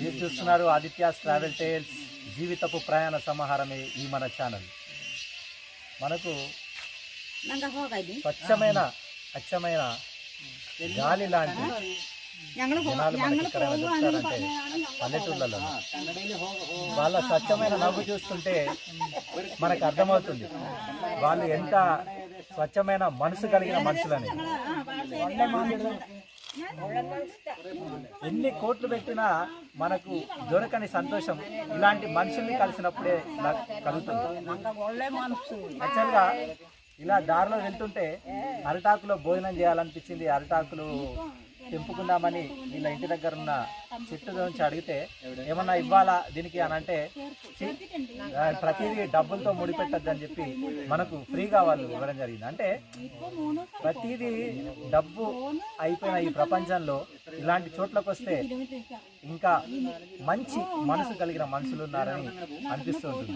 మీరు చూస్తున్నారు Aditya's travel tiles జీవితపు ప్రయాణ సమాహారమే ఈ మన ఛానల్. మనకు స్వచ్ఛమైన అచ్చమైన గాలి లాంటి ఇక్కడ పల్లెటూళ్ళలో వాళ్ళ స్వచ్ఛమైన నవ్వు చూస్తుంటే మనకు అర్థమవుతుంది. వాళ్ళు ఎంత స్వచ్ఛమైన మనసు కలిగిన మనుషులని. ఎన్ని కోట్లు పెట్టినా మనకు దొరకని సంతోషం ఇలాంటి మనుషుల్ని కలిసినప్పుడే కలుగుతుంది. యాక్చువల్గా ఇలా దారిలో వెళ్తుంటే అరిటాకులో భోజనం చేయాలనిపించింది అరిటాకులు తెంపుకుందామని వీళ్ళ ఇంటి దగ్గర ఉన్న చెట్టు నుంచి అడిగితే ఏమన్నా ఇవ్వాలా దీనికి అని అంటే ప్రతిదీ డబ్బులతో ముడిపెట్టద్దని చెప్పి మనకు ఫ్రీగా వాళ్ళు ఇవ్వడం జరిగింది. అంటే ప్రతిదీ డబ్బు అయిపోయిన ఈ ప్రపంచంలో ఇలాంటి చోట్లకు వస్తే ఇంకా మంచి మనసు కలిగిన మనుషులు ఉన్నారని అనిపిస్తుంది